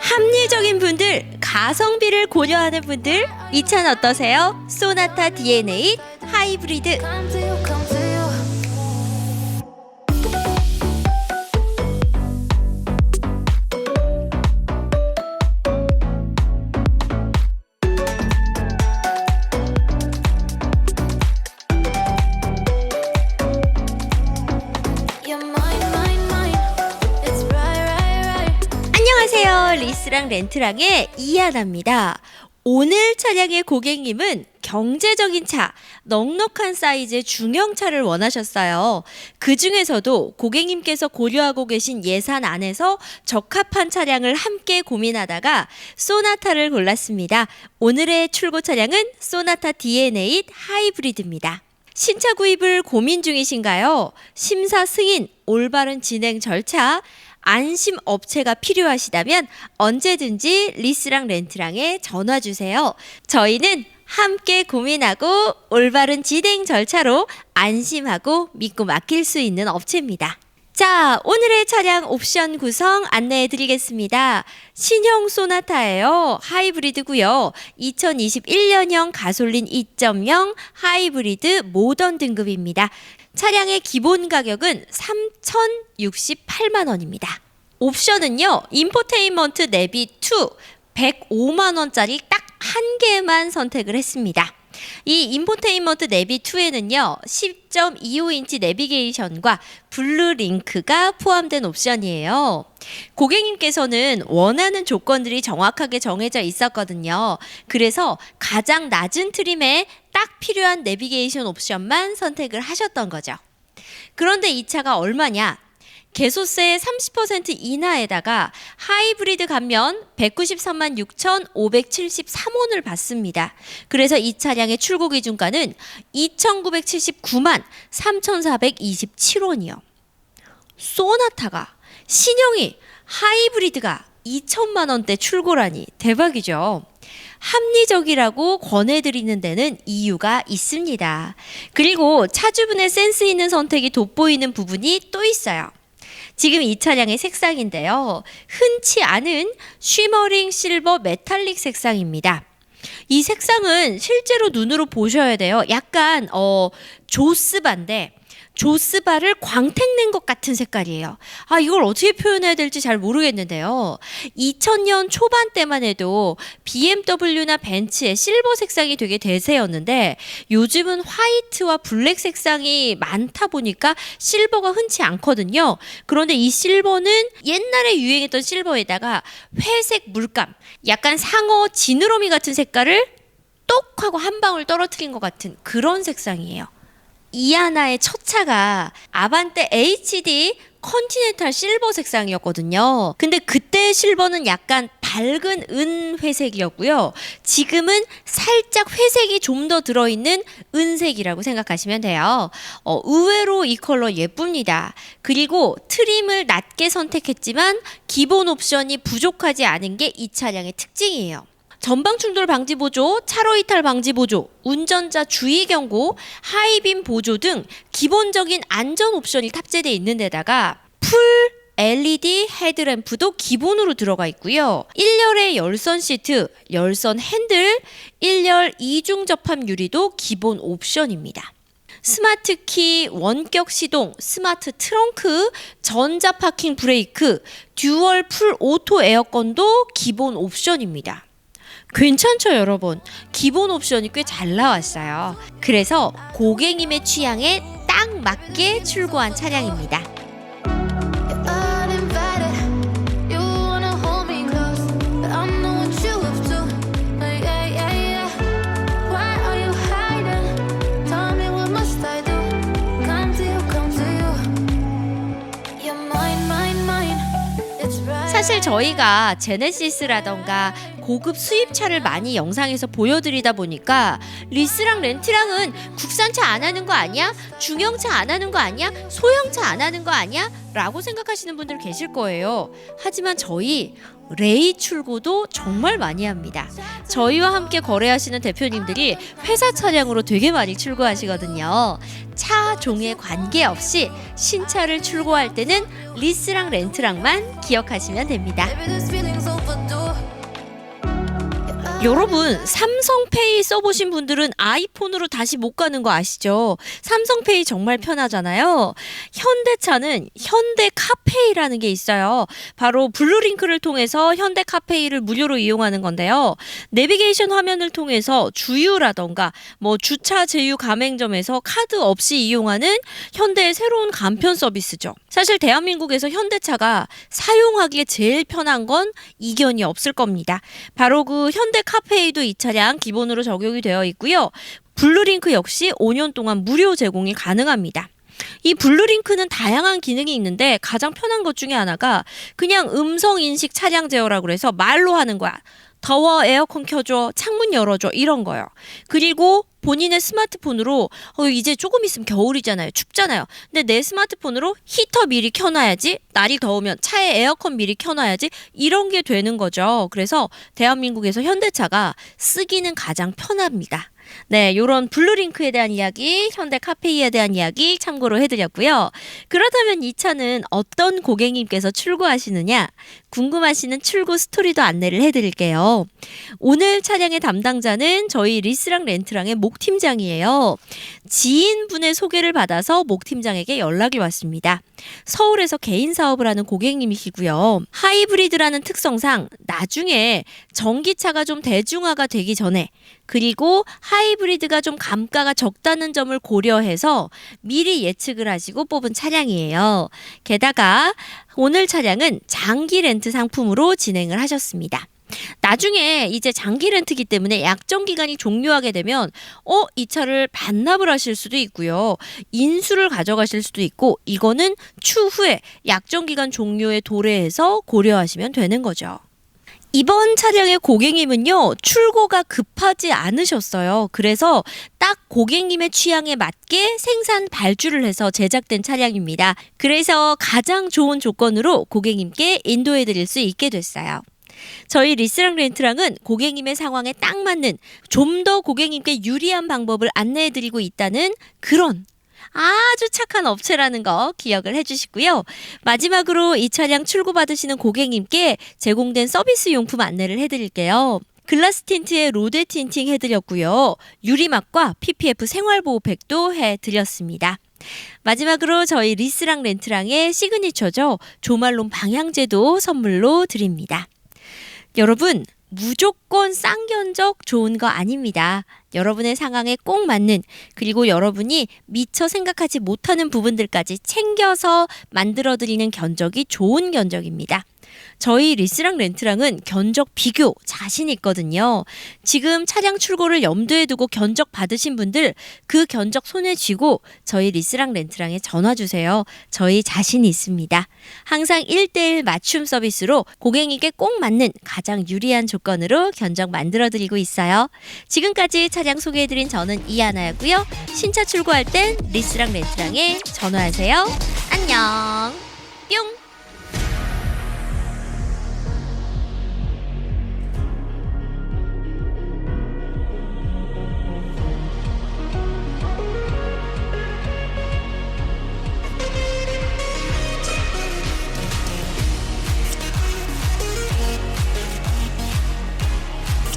합리적인 분들, 가성비를 고려하는 분들, 이 차는 어떠세요? 소나타 DNA 하이브리드. 리스랑 렌트랑의 이하나입니다. 오늘 차량의 고객님은 경제적인 차, 넉넉한 사이즈의 중형차를 원하셨어요. 그 중에서도 고객님께서 고려하고 계신 예산 안에서 적합한 차량을 함께 고민하다가 소나타를 골랐습니다. 오늘의 출고 차량은 소나타 DNA 하이브리드입니다. 신차 구입을 고민 중이신가요? 심사 승인, 올바른 진행 절차, 안심 업체가 필요하시다면 언제든지 리스랑 렌트랑에 전화 주세요. 저희는 함께 고민하고 올바른 진행 절차로 안심하고 믿고 맡길 수 있는 업체입니다. 자, 오늘의 차량 옵션 구성 안내해 드리겠습니다. 신형 소나타예요. 하이브리드고요. 2021년형 가솔린 2.0 하이브리드 모던 등급입니다. 차량의 기본 가격은 3,068만 원입니다. 옵션은요. 인포테인먼트 내비 2 105만 원짜리 딱 한 개만 선택을 했습니다. 이 인포테인먼트 내비 2에는요 10.25인치 내비게이션과 블루 링크가 포함된 옵션이에요. 고객님께서는 원하는 조건들이 정확하게 정해져 있었거든요. 그래서 가장 낮은 트림에 딱 필요한 내비게이션 옵션만 선택을 하셨던 거죠. 그런데 이 차가 얼마냐? 개소세 30% 이하에다가 하이브리드 감면 193만 6,573원을 받습니다. 그래서 이 차량의 출고 기준가는 2,979만 3,427원이요. 소나타가 신형이 하이브리드가 2천만 원대 출고라니 대박이죠. 합리적이라고 권해드리는 데는 이유가 있습니다. 그리고 차주분의 센스 있는 선택이 돋보이는 부분이 또 있어요. 지금 이 차량의 색상인데요. 흔치 않은 쉬머링 실버 메탈릭 색상입니다. 이 색상은 실제로 눈으로 보셔야 돼요. 약간 어 조스바인데 조스바를 광택낸 것 같은 색깔이에요. 아, 이걸 어떻게 표현해야 될지 잘 모르겠는데요. 2000년 초반 때만 해도 BMW나 벤츠의 실버 색상이 되게 대세였는데 요즘은 화이트와 블랙 색상이 많다 보니까 실버가 흔치 않거든요. 그런데 이 실버는 옛날에 유행했던 실버에다가 회색 물감, 약간 상어 지느러미 같은 색깔을 똑 하고 한 방울 떨어뜨린 것 같은 그런 색상이에요. 이하나의 첫 차가 아반떼 HD 컨티넨탈 실버 색상이었거든요. 근데 그때 실버는 약간 밝은 은회색이었고요. 지금은 살짝 회색이 좀 더 들어있는 은색이라고 생각하시면 돼요. 어, 의외로 이 컬러 예쁩니다. 그리고 트림을 낮게 선택했지만 기본 옵션이 부족하지 않은 게 이 차량의 특징이에요. 전방 충돌 방지 보조, 차로 이탈 방지 보조, 운전자 주의 경고, 하이빔 보조 등 기본적인 안전 옵션이 탑재되어 있는 데다가 풀 LED 헤드램프도 기본으로 들어가 있고요. 1열의 열선 시트, 열선 핸들, 1열 이중 접합 유리도 기본 옵션입니다. 스마트 키, 원격 시동, 스마트 트렁크, 전자 파킹 브레이크, 듀얼 풀 오토 에어컨도 기본 옵션입니다. 괜찮죠, 여러분? 기본 옵션이 꽤 잘 나왔어요. 그래서 고객님의 취향에 딱 맞게 출고한 차량입니다. 사실 저희가 제네시스라던가 고급 수입차를 많이 영상에서 보여드리다 보니까 리스랑 렌트랑은 국산차 안 하는 거 아니야? 중형차 안 하는 거 아니야? 소형차 안 하는 거 아니야? 라고 생각하시는 분들 계실 거예요. 하지만 저희 레이 출고도 정말 많이 합니다. 저희와 함께 거래하시는 대표님들이 회사 차량으로 되게 많이 출고하시거든요. 차 종에 관계없이 신차를 출고할 때는 리스랑 렌트랑만 기억하시면 됩니다. 여러분 삼성페이 써보신 분들은 아이폰으로 다시 못 가는 거 아시죠? 삼성페이 정말 편하잖아요. 현대차는 현대카페이라는 게 있어요. 바로 블루링크를 통해서 현대카페이를 무료로 이용하는 건데요. 내비게이션 화면을 통해서 주유라던가 뭐 주차 제휴 가맹점에서 카드 없이 이용하는 현대의 새로운 간편 서비스죠. 사실 대한민국에서 현대차가 사용하기에 제일 편한 건 이견이 없을 겁니다. 바로 그 현대 카페이도 이 차량 기본으로 적용이 되어 있고요. 블루링크 역시 5년 동안 무료 제공이 가능합니다. 이 블루링크는 다양한 기능이 있는데 가장 편한 것 중에 하나가 그냥 음성 인식 차량 제어라고 그래서 말로 하는 거야. 더워 에어컨 켜줘 창문 열어줘 이런 거요. 그리고 본인의 스마트폰으로 어 이제 조금 있으면 겨울이잖아요 춥잖아요. 근데 내 스마트폰으로 히터 미리 켜놔야지 날이 더우면 차에 에어컨 미리 켜놔야지 이런 게 되는 거죠. 그래서 대한민국에서 현대차가 쓰기는 가장 편합니다. 네, 요런 블루링크에 대한 이야기, 현대 카페이에 대한 이야기 참고로 해드렸고요. 그렇다면 이 차는 어떤 고객님께서 출고하시느냐? 궁금하시는 출고 스토리도 안내를 해드릴게요. 오늘 차량의 담당자는 저희 리스랑 렌트랑의 목 팀장이에요. 지인분의 소개를 받아서 목 팀장에게 연락이 왔습니다. 서울에서 개인 사업을 하는 고객님이시고요. 하이브리드라는 특성상 나중에 전기차가 좀 대중화가 되기 전에 그리고 하이브리드가 좀 감가가 적다는 점을 고려해서 미리 예측을 하시고 뽑은 차량이에요. 게다가 오늘 차량은 장기 렌트 상품으로 진행을 하셨습니다. 나중에 이제 장기 렌트기 때문에 약정 기간이 종료하게 되면 어, 이 차를 반납을 하실 수도 있고요. 인수를 가져가실 수도 있고 이거는 추후에 약정 기간 종료에 도래해서 고려하시면 되는 거죠. 이번 차량의 고객님은요, 출고가 급하지 않으셨어요. 그래서 딱 고객님의 취향에 맞게 생산 발주를 해서 제작된 차량입니다. 그래서 가장 좋은 조건으로 고객님께 인도해 드릴 수 있게 됐어요. 저희 리스랑 렌트랑은 고객님의 상황에 딱 맞는 좀 더 고객님께 유리한 방법을 안내해 드리고 있다는 그런 아주 착한 업체라는 거 기억을 해주시고요. 마지막으로 이 차량 출고받으시는 고객님께 제공된 서비스 용품 안내를 해드릴게요. 글라스 틴트에 로데 틴팅 해드렸고요. 유리막과 PPF 생활보호팩도 해드렸습니다. 마지막으로 저희 리스랑 렌트랑의 시그니처죠. 조말론 방향제도 선물로 드립니다. 여러분, 무조건 쌍견적 좋은 거 아닙니다. 여러분의 상황에 꼭 맞는 그리고 여러분이 미처 생각하지 못하는 부분들까지 챙겨서 만들어 드리는 견적이 좋은 견적입니다. 저희 리스랑 렌트랑은 견적 비교 자신 있거든요. 지금 차량 출고를 염두에 두고 견적 받으신 분들 그 견적 손에 쥐고 저희 리스랑 렌트랑에 전화 주세요. 저희 자신 있습니다. 항상 1대1 맞춤 서비스로 고객님께 꼭 맞는 가장 유리한 조건으로 견적 만들어 드리고 있어요. 지금까지 차량 소개해 드린 저는 이하나였고요. 신차 출고할 땐 리스랑 렌트랑에 전화하세요. 안녕. 뿅.